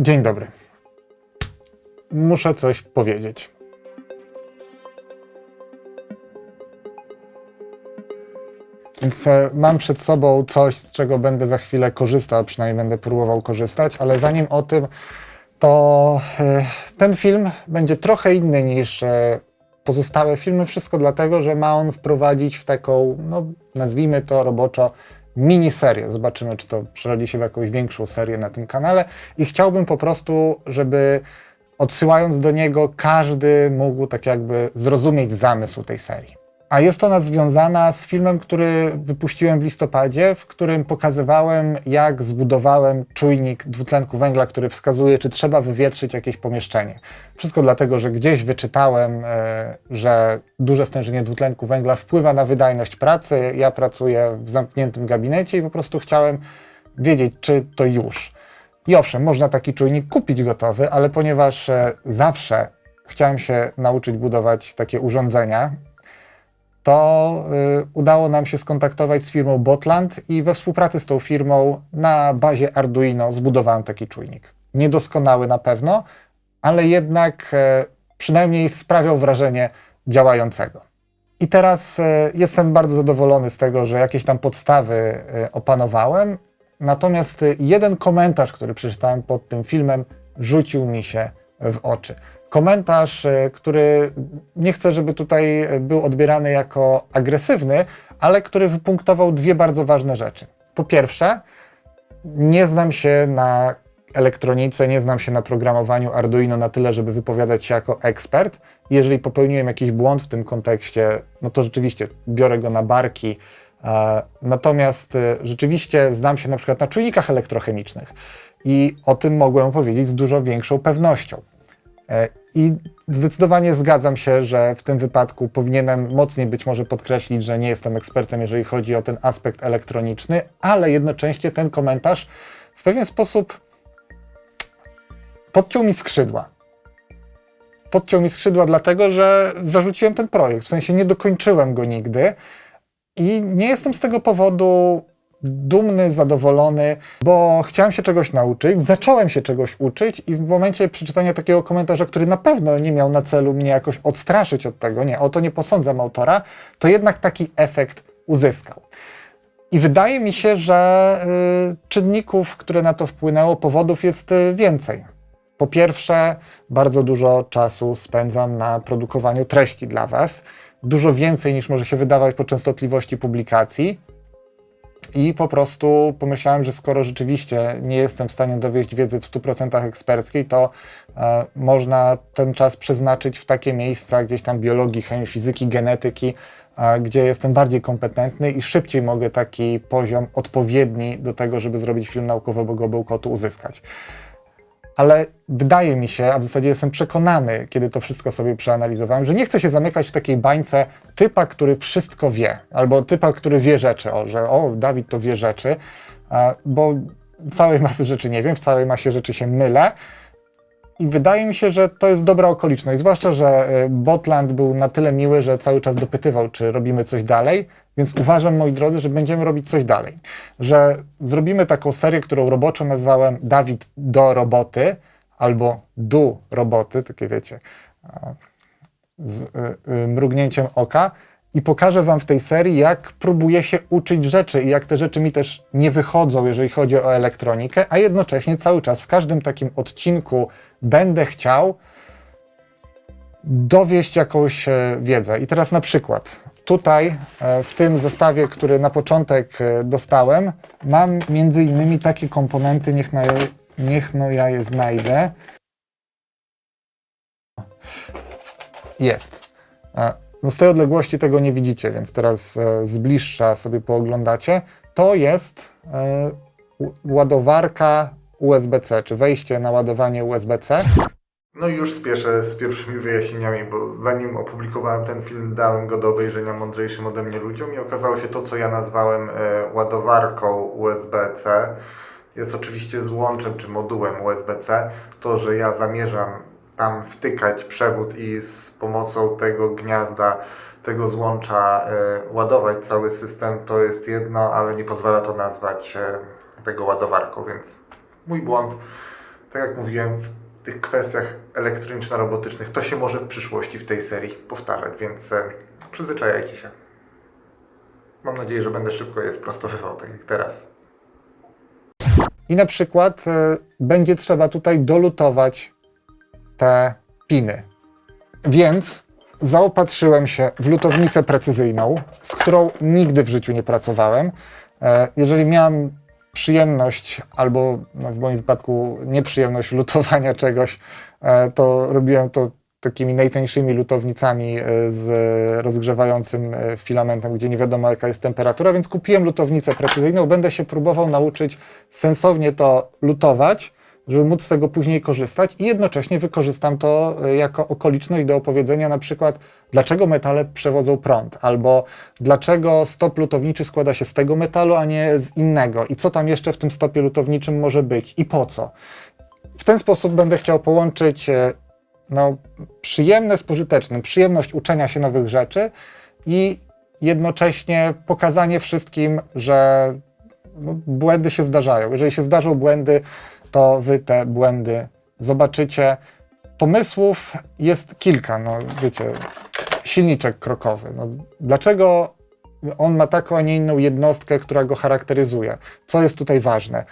Dzień dobry. Muszę coś powiedzieć. Więc e, mam przed sobą coś, z czego będę za chwilę korzystał, przynajmniej będę próbował korzystać, ale zanim o tym, to e, ten film będzie trochę inny niż e, pozostałe filmy. Wszystko dlatego, że ma on wprowadzić w taką, no nazwijmy to roboczo, miniserię. Zobaczymy, czy to przerodzi się w jakąś większą serię na tym kanale. I chciałbym po prostu, żeby odsyłając do niego, każdy mógł tak jakby zrozumieć zamysł tej serii. A jest ona związana z filmem, który wypuściłem w listopadzie, w którym pokazywałem, jak zbudowałem czujnik dwutlenku węgla, który wskazuje, czy trzeba wywietrzyć jakieś pomieszczenie. Wszystko dlatego, że gdzieś wyczytałem, e, że duże stężenie dwutlenku węgla wpływa na wydajność pracy. Ja pracuję w zamkniętym gabinecie i po prostu chciałem wiedzieć, czy to już. I owszem, można taki czujnik kupić gotowy, ale ponieważ e, zawsze chciałem się nauczyć budować takie urządzenia, to y, udało nam się skontaktować z firmą Botland i we współpracy z tą firmą na bazie Arduino zbudowałem taki czujnik. Niedoskonały na pewno, ale jednak e, przynajmniej sprawiał wrażenie działającego. I teraz e, jestem bardzo zadowolony z tego, że jakieś tam podstawy e, opanowałem. Natomiast jeden komentarz, który przeczytałem pod tym filmem, rzucił mi się w oczy. Komentarz, e, który nie chcę, żeby tutaj był odbierany jako agresywny, ale który wypunktował dwie bardzo ważne rzeczy. Po pierwsze, nie znam się na elektronice, nie znam się na programowaniu Arduino na tyle, żeby wypowiadać się jako ekspert. Jeżeli popełniłem jakiś błąd w tym kontekście, no to rzeczywiście biorę go na barki. E, Natomiast e, rzeczywiście znam się na przykład na czujnikach elektrochemicznych i o tym mogłem powiedzieć z dużo większą pewnością. E, I zdecydowanie zgadzam się, że w tym wypadku powinienem mocniej być może podkreślić, że nie jestem ekspertem, jeżeli chodzi o ten aspekt elektroniczny, ale jednocześnie ten komentarz w pewien sposób podciął mi skrzydła. Podciął mi skrzydła, dlatego że zarzuciłem ten projekt, w sensie nie dokończyłem go nigdy i nie jestem z tego powodu dumny, zadowolony, bo chciałem się czegoś nauczyć, zacząłem się czegoś uczyć i w momencie przeczytania takiego komentarza, który na pewno nie miał na celu mnie jakoś odstraszyć od tego, nie, o to nie posądzam autora, to jednak taki efekt uzyskał. I wydaje mi się, że y, czynników, które na to wpłynęło, powodów jest y, więcej. Po pierwsze, bardzo dużo czasu spędzam na produkowaniu treści dla Was. Dużo więcej niż może się wydawać po częstotliwości publikacji. I po prostu pomyślałem, że skoro rzeczywiście nie jestem w stanie dowieść wiedzy w 100% eksperckiej, to e, można ten czas przeznaczyć w takie miejsca, gdzieś tam biologii, chemii, fizyki, genetyki, e, gdzie jestem bardziej kompetentny i szybciej mogę taki poziom odpowiedni do tego, żeby zrobić film naukowy o bełkotu uzyskać. Ale wydaje mi się, a w zasadzie jestem przekonany, kiedy to wszystko sobie przeanalizowałem, że nie chcę się zamykać w takiej bańce typa, który wszystko wie, albo typa, który wie rzeczy, o, że o, Dawid to wie rzeczy, bo całej masy rzeczy nie wiem, w całej masie rzeczy się mylę. I wydaje mi się, że to jest dobra okoliczność, zwłaszcza, że y, Botland był na tyle miły, że cały czas dopytywał, czy robimy coś dalej, więc uważam, moi drodzy, że będziemy robić coś dalej. Że zrobimy taką serię, którą roboczo nazwałem Dawid do roboty, albo du roboty, takie wiecie, z y, y, mrugnięciem oka. I pokażę Wam w tej serii, jak próbuję się uczyć rzeczy i jak te rzeczy mi też nie wychodzą, jeżeli chodzi o elektronikę, a jednocześnie cały czas w każdym takim odcinku będę chciał dowieść jakąś e, wiedzę. I teraz na przykład tutaj e, w tym zestawie, który na początek e, dostałem, mam między innymi takie komponenty, niech, na, niech no ja je znajdę. Jest. No z tej odległości tego nie widzicie, więc teraz e, z bliższa sobie pooglądacie. To jest e, ładowarka USB-C, czy wejście na ładowanie USB-C. No i już spieszę z pierwszymi wyjaśnieniami, bo zanim opublikowałem ten film, dałem go do obejrzenia mądrzejszym ode mnie ludziom i okazało się to, co ja nazwałem e, ładowarką USB-C. Jest oczywiście złączem czy modułem USB-C. To, że ja zamierzam tam wtykać przewód i z pomocą tego gniazda, tego złącza e, ładować cały system, to jest jedno, ale nie pozwala to nazwać e, tego ładowarką, więc mój błąd. tak jak mówiłem, w tych kwestiach elektroniczno-robotycznych to się może w przyszłości w tej serii powtarzać, więc e, przyzwyczajajcie się. Mam nadzieję, że będę szybko je sprostowywał, tak jak teraz. I na przykład e, będzie trzeba tutaj dolutować te piny. Więc zaopatrzyłem się w lutownicę precyzyjną, z którą nigdy w życiu nie pracowałem. E, jeżeli miałem przyjemność, albo no w moim wypadku nieprzyjemność lutowania czegoś, e, to robiłem to takimi najtańszymi lutownicami e, z rozgrzewającym filamentem, gdzie nie wiadomo jaka jest temperatura, więc kupiłem lutownicę precyzyjną. Będę się próbował nauczyć sensownie to lutować, żeby móc z tego później korzystać i jednocześnie wykorzystam to e, jako okoliczność do opowiedzenia na przykład, dlaczego metale przewodzą prąd, albo dlaczego stop lutowniczy składa się z tego metalu, a nie z innego i co tam jeszcze w tym stopie lutowniczym może być i po co. W ten sposób będę chciał połączyć e, no, przyjemne z pożytecznym, przyjemność uczenia się nowych rzeczy i jednocześnie pokazanie wszystkim, że no, błędy się zdarzają. Jeżeli się zdarzą błędy, to wy te błędy zobaczycie. Pomysłów jest kilka, no wiecie, silniczek krokowy. No, dlaczego on ma taką, a nie inną jednostkę, która go charakteryzuje? Co jest tutaj ważne?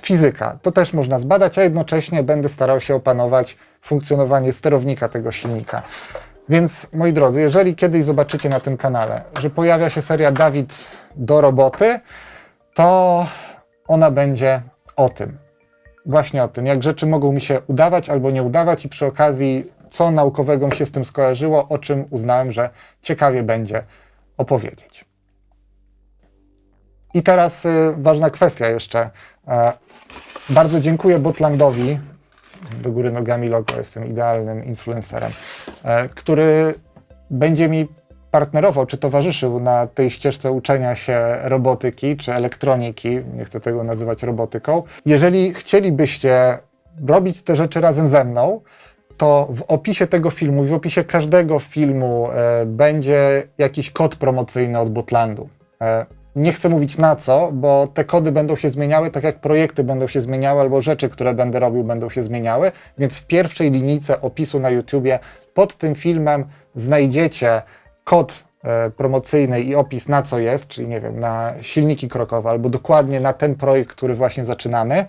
Fizyka, to też można zbadać, a jednocześnie będę starał się opanować funkcjonowanie sterownika tego silnika. Więc moi drodzy, jeżeli kiedyś zobaczycie na tym kanale, że pojawia się seria Dawid do roboty, to ona będzie o tym. Właśnie o tym, jak rzeczy mogą mi się udawać albo nie udawać i przy okazji, co naukowego mi się z tym skojarzyło, o czym uznałem, że ciekawie będzie opowiedzieć. I teraz y, ważna kwestia jeszcze. E, bardzo dziękuję Botlandowi, do góry nogami logo, jestem idealnym influencerem, e, który będzie mi partnerował czy towarzyszył na tej ścieżce uczenia się robotyki czy elektroniki, nie chcę tego nazywać robotyką. Jeżeli chcielibyście robić te rzeczy razem ze mną, to w opisie tego filmu, w opisie każdego filmu e, będzie jakiś kod promocyjny od Botlandu. E, nie chcę mówić na co, bo te kody będą się zmieniały, tak jak projekty będą się zmieniały, albo rzeczy, które będę robił, będą się zmieniały. Więc w pierwszej linijce opisu na YouTubie pod tym filmem znajdziecie kod e, promocyjny i opis na co jest, czyli nie wiem, na silniki krokowe, albo dokładnie na ten projekt, który właśnie zaczynamy.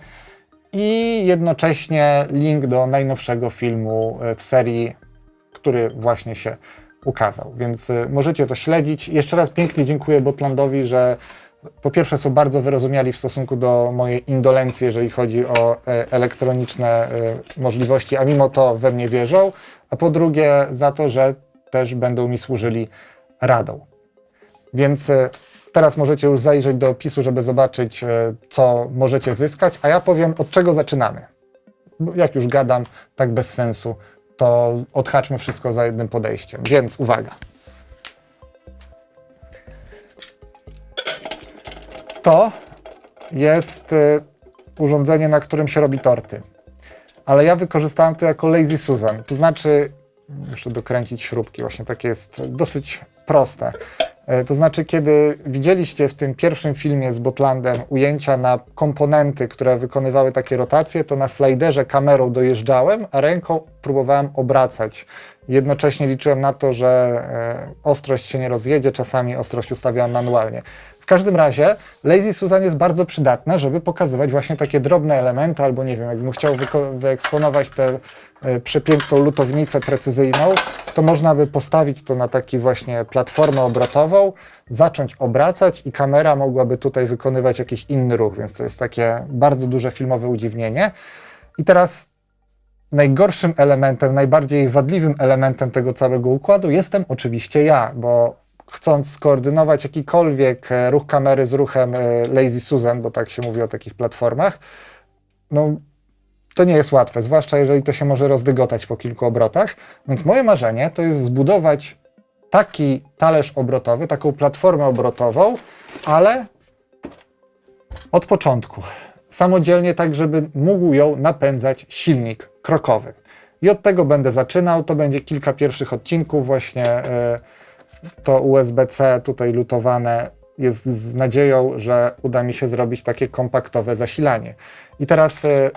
I jednocześnie link do najnowszego filmu e, w serii, który właśnie się ukazał. Więc y, możecie to śledzić. Jeszcze raz pięknie dziękuję Botlandowi, że po pierwsze są bardzo wyrozumiali w stosunku do mojej indolencji, jeżeli chodzi o e, elektroniczne e, możliwości, a mimo to we mnie wierzą, a po drugie za to, że też będą mi służyli radą. Więc e, teraz możecie już zajrzeć do opisu, żeby zobaczyć, e, co możecie zyskać, a ja powiem, od czego zaczynamy. Jak już gadam, tak bez sensu, to odhaczmy wszystko za jednym podejściem. Więc uwaga. To jest y, urządzenie, na którym się robi torty. Ale ja wykorzystałem to jako Lazy Susan. To znaczy, muszę dokręcić śrubki, właśnie takie jest dosyć proste. E, To znaczy, kiedy widzieliście w tym pierwszym filmie z Botlandem ujęcia na komponenty, które wykonywały takie rotacje, to na slajderze kamerą dojeżdżałem, a ręką próbowałem obracać. Jednocześnie liczyłem na to, że e, ostrość się nie rozjedzie, czasami ostrość ustawiałem manualnie. W każdym razie Lazy Susan jest bardzo przydatne, żeby pokazywać właśnie takie drobne elementy, albo nie wiem, jakbym chciał wyeksponować tę e, przepiękną lutownicę precyzyjną, to można by postawić to na taki właśnie platformę obrotową, zacząć obracać i kamera mogłaby tutaj wykonywać jakiś inny ruch, więc to jest takie bardzo duże filmowe udziwnienie. I teraz najgorszym elementem, najbardziej wadliwym elementem tego całego układu jestem oczywiście ja, bo chcąc skoordynować jakikolwiek e, ruch kamery z ruchem e, Lazy Susan, bo tak się mówi o takich platformach, no to nie jest łatwe, zwłaszcza jeżeli to się może rozdygotać po kilku obrotach. Więc moje marzenie to jest zbudować taki talerz obrotowy, taką platformę obrotową, ale od początku. Samodzielnie, tak żeby mógł ją napędzać silnik krokowy. I od tego będę zaczynał. To będzie kilka pierwszych odcinków, właśnie e, to USB-C tutaj lutowane jest z nadzieją, że uda mi się zrobić takie kompaktowe zasilanie. I teraz, e,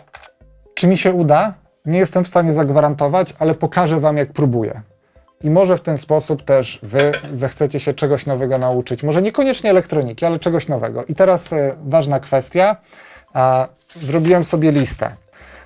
Czy mi się uda? Nie jestem w stanie zagwarantować, ale pokażę Wam, jak próbuję. I może w ten sposób też Wy zechcecie się czegoś nowego nauczyć. Może niekoniecznie elektroniki, ale czegoś nowego. I teraz e, ważna kwestia. Zrobiłem sobie listę.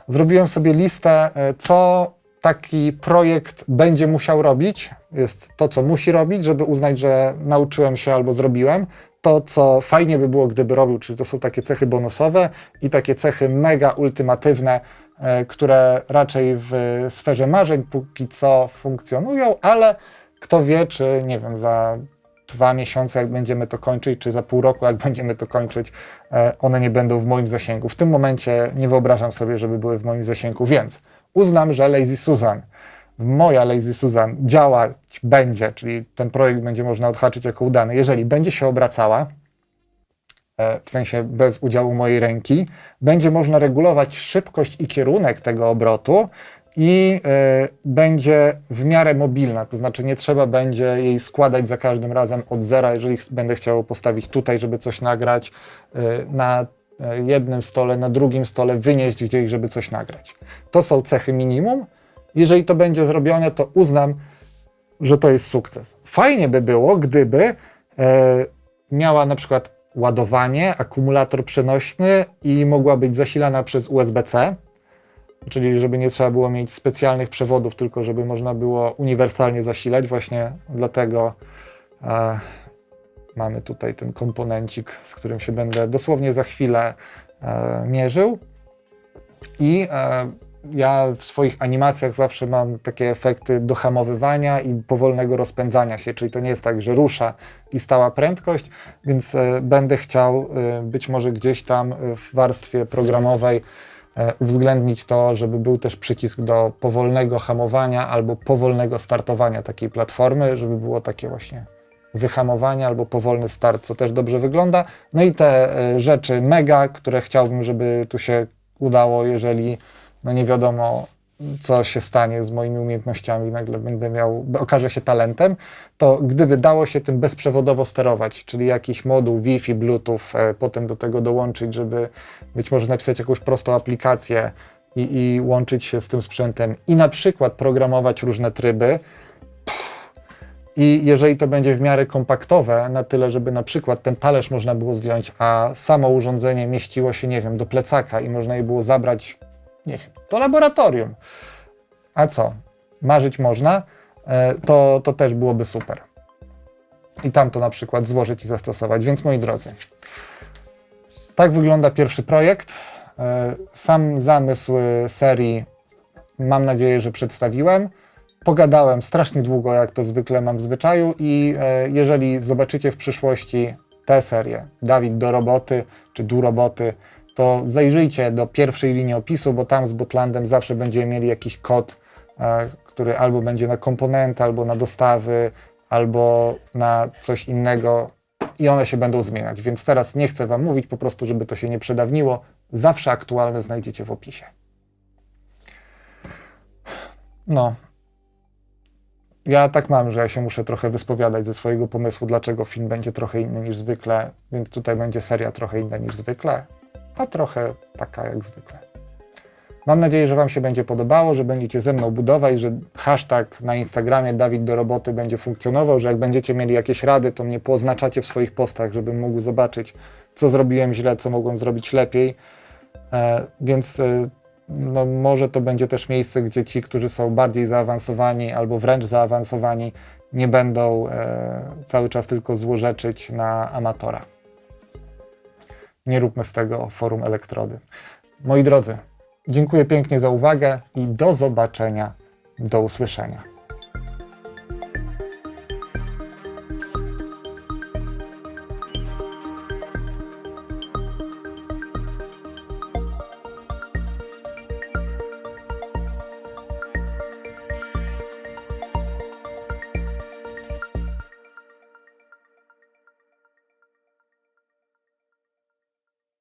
Zrobiłem sobie listę, e, co taki projekt będzie musiał robić. Jest to, co musi robić, żeby uznać, że nauczyłem się albo zrobiłem. To, co fajnie by było, gdyby robił, czyli to są takie cechy bonusowe i takie cechy mega ultimatywne, e, które raczej w sferze marzeń póki co funkcjonują, ale kto wie, czy nie wiem, za dwa miesiące, jak będziemy to kończyć, czy za pół roku, jak będziemy to kończyć, e, one nie będą w moim zasięgu. W tym momencie nie wyobrażam sobie, żeby były w moim zasięgu, więc uznam, że Lazy Susan, moja Lazy Susan działać będzie, czyli ten projekt będzie można odhaczyć jako udany, jeżeli będzie się obracała, e, w sensie bez udziału mojej ręki, będzie można regulować szybkość i kierunek tego obrotu i e, będzie w miarę mobilna, to znaczy nie trzeba będzie jej składać za każdym razem od zera, jeżeli będę chciał postawić tutaj, żeby coś nagrać, e, na jednym stole, na drugim stole, wynieść gdzieś, żeby coś nagrać. To są cechy minimum. Jeżeli to będzie zrobione, to uznam, że to jest sukces. Fajnie by było, gdyby e, miała na przykład ładowanie, akumulator przenośny i mogła być zasilana przez USB-C, czyli żeby nie trzeba było mieć specjalnych przewodów, tylko żeby można było uniwersalnie zasilać. Właśnie dlatego e, mamy tutaj ten komponencik, z którym się będę dosłownie za chwilę e, mierzył. I e, ja w swoich animacjach zawsze mam takie efekty dohamowywania i powolnego rozpędzania się, czyli to nie jest tak, że rusza i stała prędkość, więc e, będę chciał e, być może gdzieś tam e, w warstwie programowej e, uwzględnić to, żeby był też przycisk do powolnego hamowania albo powolnego startowania takiej platformy, żeby było takie właśnie wyhamowanie albo powolny start, co też dobrze wygląda. No i te e, rzeczy mega, które chciałbym, żeby tu się udało, jeżeli no nie wiadomo, co się stanie z moimi umiejętnościami, nagle będę miał, okaże się talentem, to gdyby dało się tym bezprzewodowo sterować, czyli jakiś moduł Wi-Fi, Bluetooth, e, potem do tego dołączyć, żeby być może napisać jakąś prostą aplikację i, i łączyć się z tym sprzętem i na przykład programować różne tryby, i jeżeli to będzie w miarę kompaktowe, na tyle, żeby na przykład ten talerz można było zdjąć, a samo urządzenie mieściło się, nie wiem, do plecaka i można je było zabrać, nie wiem, do laboratorium. A co? Marzyć można, e, to, to też byłoby super. I tam to na przykład złożyć i zastosować. Więc moi drodzy, tak wygląda pierwszy projekt. E, Sam zamysł serii mam nadzieję, że przedstawiłem. Pogadałem strasznie długo, jak to zwykle mam w zwyczaju, i e, jeżeli zobaczycie w przyszłości tę serię, Dawid do roboty czy do roboty, to zajrzyjcie do pierwszej linii opisu, bo tam z Botlandem zawsze będziemy mieli jakiś kod, e, który albo będzie na komponenty, albo na dostawy, albo na coś innego i one się będą zmieniać. Więc teraz nie chcę Wam mówić, po prostu, żeby to się nie przedawniło. Zawsze aktualne znajdziecie w opisie. No, ja tak mam, że ja się muszę trochę wyspowiadać ze swojego pomysłu, dlaczego film będzie trochę inny niż zwykle, więc tutaj będzie seria trochę inna niż zwykle, a trochę taka jak zwykle. Mam nadzieję, że Wam się będzie podobało, że będziecie ze mną budować, że hashtag na Instagramie Dawid do roboty będzie funkcjonował, że jak będziecie mieli jakieś rady, to mnie poznaczacie w swoich postach, żebym mógł zobaczyć, co zrobiłem źle, co mogłem zrobić lepiej. E, więc e, no, może to będzie też miejsce, gdzie ci, którzy są bardziej zaawansowani albo wręcz zaawansowani, nie będą e, cały czas tylko złorzeczyć na amatora. Nie róbmy z tego forum elektrody. Moi drodzy, dziękuję pięknie za uwagę i do zobaczenia, do usłyszenia.